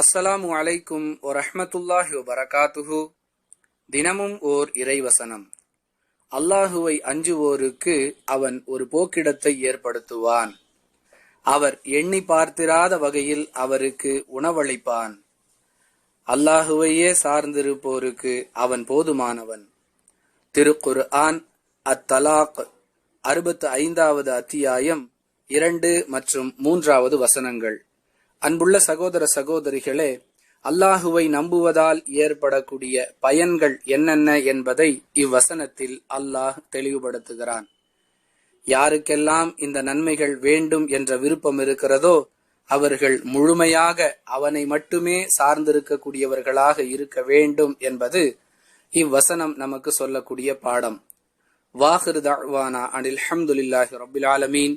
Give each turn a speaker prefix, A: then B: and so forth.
A: அஸ்ஸலாமு அலைக்கும் ஒரஹமத்துல்லாஹி வபரகாத்துஹு. தினமும் ஓர் இறைவசனம். அல்லாஹுவை அஞ்சுவோருக்கு அவன் ஒரு போக்கிடத்தை ஏற்படுத்துவான். அவர் எண்ணி பார்த்திராத வகையில் அவருக்கு உணவளிப்பான். அல்லாஹுவையே சார்ந்திருப்போருக்கு அவன் போதுமானவன். திருக்குரு ஆன் அத்தலாக் அறுபத்து ஐந்தாவது அத்தியாயம் இரண்டு மற்றும் மூன்றாவது வசனங்கள். அன்புள்ள சகோதர சகோதரிகளே அல்லாஹுவை நம்புவதால் ஏற்படக்கூடிய பயன்கள் என்னென்ன என்பதை இவ்வசனத்தில் அல்லாஹ் தெளிவுபடுத்துகிறான். யாருக்கெல்லாம் இந்த நன்மைகள் வேண்டும் என்ற விருப்பம் இருக்கிறதோ அவர்கள் முழுமையாக அவனை மட்டுமே சார்ந்திருக்கக்கூடியவர்களாக இருக்க வேண்டும் என்பது இவ்வசனம் நமக்கு சொல்லக்கூடிய பாடம். வாஹிர் தழ்வானா அனில் அஹமதுல்லாஹி ரபில் ஆலமீன்.